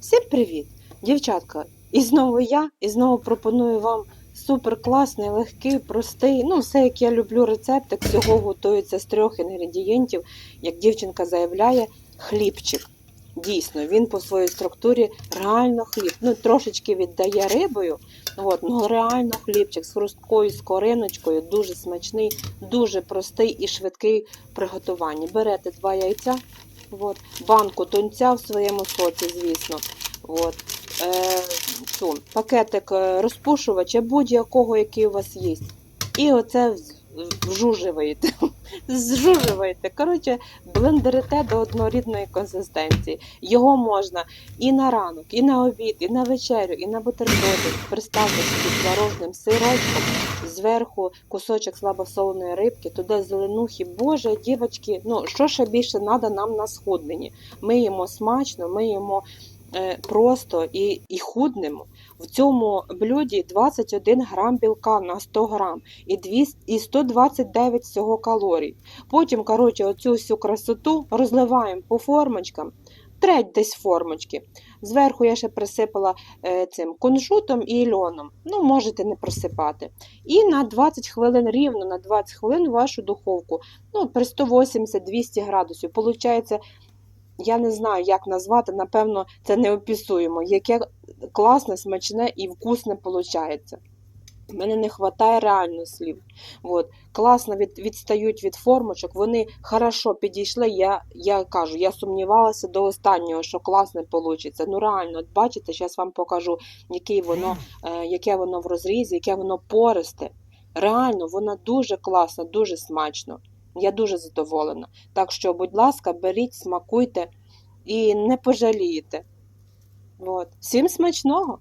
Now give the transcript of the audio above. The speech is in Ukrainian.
Всім привіт! Дівчатка! І знову я, і знову пропоную вам супер класний, легкий, простий. Ну, все, як я люблю рецептик, всього готується з трьох інгредієнтів, як дівчинка заявляє, хлібчик. Дійсно, він по своїй структурі реально хліб. Ну, трошечки віддає рибою, от, ну реально хлібчик з хрусткою, з кориночкою, дуже смачний, дуже простий і швидкий в приготуванні. Берете два яйця, от, банку тунця в своєму соці, звісно. От, е, цю, пакетик е, розпушувача будь-якого, який у вас є. І оце вжуживаєте. Зжуживаєте. Коротше, блендерите до однорідної консистенції. Його можна і на ранок, і на обід, і на вечерю, і на бутерброди. Приставте собі творожним сирочком, зверху кусочок слабосоленої рибки, туди зеленухи. Боже, дівочки, ну що ще більше треба нам на схудненні? Ми їмо смачно, ми їмо просто і, і худнемо. В цьому блюді 21 грам білка на 100 грам і, 200, і 129 всього калорій. Потім, коротше, оцю всю красоту розливаємо по формочкам, треть десь формочки. Зверху я ще присипала е, цим кунжутом і льоном. Ну, можете не присипати. І на 20 хвилин, рівно на 20 хвилин вашу духовку. Ну, при 180-200 градусів. Получається, я не знаю, як назвати, напевно, це не описуємо, яке класне, смачне і вкусне виходить. Мене не вистачає реально слів. От. Класно від, відстають від формочок, вони хорошо підійшли. Я, я кажу, я сумнівалася до останнього, що класно вийде. Ну реально, от бачите, зараз вам покажу, який воно, е, яке воно в розрізі, яке воно пористе. Реально, воно дуже класно, дуже смачно. Я дуже задоволена. Так що, будь ласка, беріть, смакуйте і не пожалієте. От. Всім смачного!